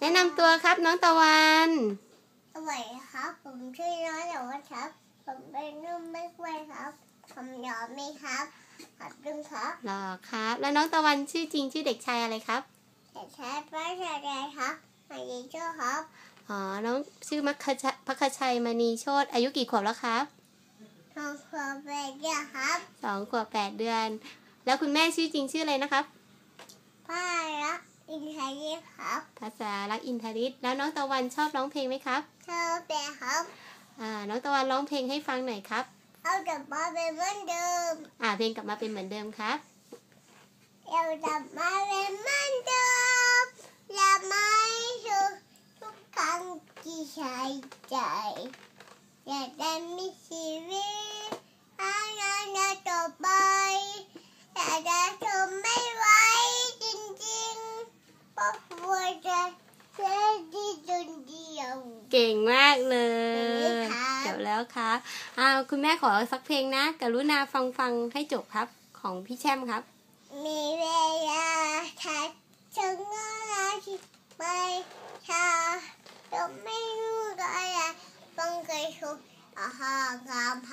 แนะนำตัวครับน้องตะวันสวัสดีครับ ผมชื่อน้อยแต่ว่าครับ ผมเป็นนุ่มไม่ค่อยครับผมยอมไหมครับขอบคุณครับหรอครับ แล้วน้องตะวันชื่อจริงชื่อเด็กชายอะไรครับแต่ใช้ภาษาใดครับมาดีเจ้าครับอ๋อน้องชื่อมัคคชะพัคชัยมณีโชตอายุกี่ขวบแล้วครับทองคอเบเจ้าครับสองขวบแปดเดือน แล้วคุณแม่ชื่อจริงชื่ออะไรนะครับพ่อรัก อินไทยครับ ภาษารักอินทริศแล้วน้องตะวันชอบร้องเพลงไหมครับเธอเป็นครับอ่าน้องตะวันร้องเพลงให้ฟังหน่อยครับ เอากลับมาเป็นเหมือนเดิม อ่าเพลงกลับมาเป็นเหมือนเดิมครับ เอากลับมาเป็นเหมือนเดิมอย่าไม่ทุกทุกครั้งที่ใช้ใจ อยากได้มีชีวิตอาณานาต่อไปแต่จะทนไม่ไหวจริง ๆเพราะหัวใจแค่ที่จนเดียว เก่งมากเลเก่ยงไหมครับจบแล้วครับอ้าวคุณแม่ขอสักเพลงนะ กรุณาฟังฟังให้จบครับ ของพี่แช่มครับ มีเวลาทัดถึงเวลาที่ไม่ช้าเราไม่รู้อะไรต้องเคยทุกอาหารกามท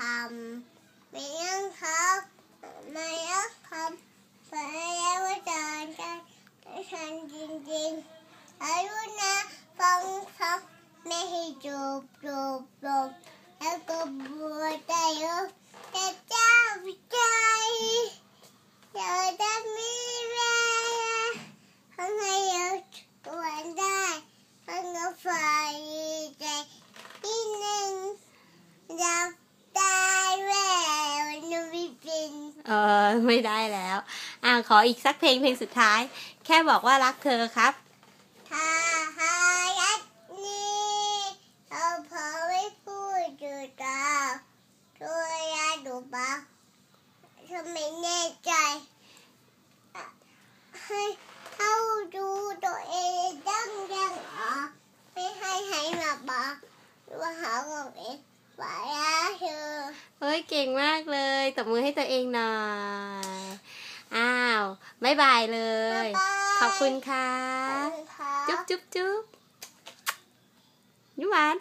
ำไม่ยังครับไม่ยังครับไปแล้วว่าจะจะฉันจริงๆอายุนะฟังฟัง ไม่ให้จบจบจบแล้วก็บัวใจเยอะแต่เจ้าใจอยากจะมีเวลาทำให้เราตวนได้ทั้งรถไฟใจที่หนึ่งจับได้แววนูบิบินเออไม่ได้แล้ว อ่าขออีกสักเพลงเพลงสุดท้าย แค่บอกว่ารักเธอครับถ้าหายัดนี้เราพอไม่พูดอยู่ตาตัวยาดูบ้าถ้าไม่แน่ใจอะให้เขาดูตัวเองดังดังๆอะไม่ให้ให้มาบอกว่าหาของเองว่ารัก เธอเฮ้ยเก่งมากเลยตบมือให้ตัวเองหน่อย อ้าวบ๊ายบายเลยบ๊ายบายขอบคุณครัขอบบคุณครับจุ๊บจุ๊บจุ๊บยิ้มหวาน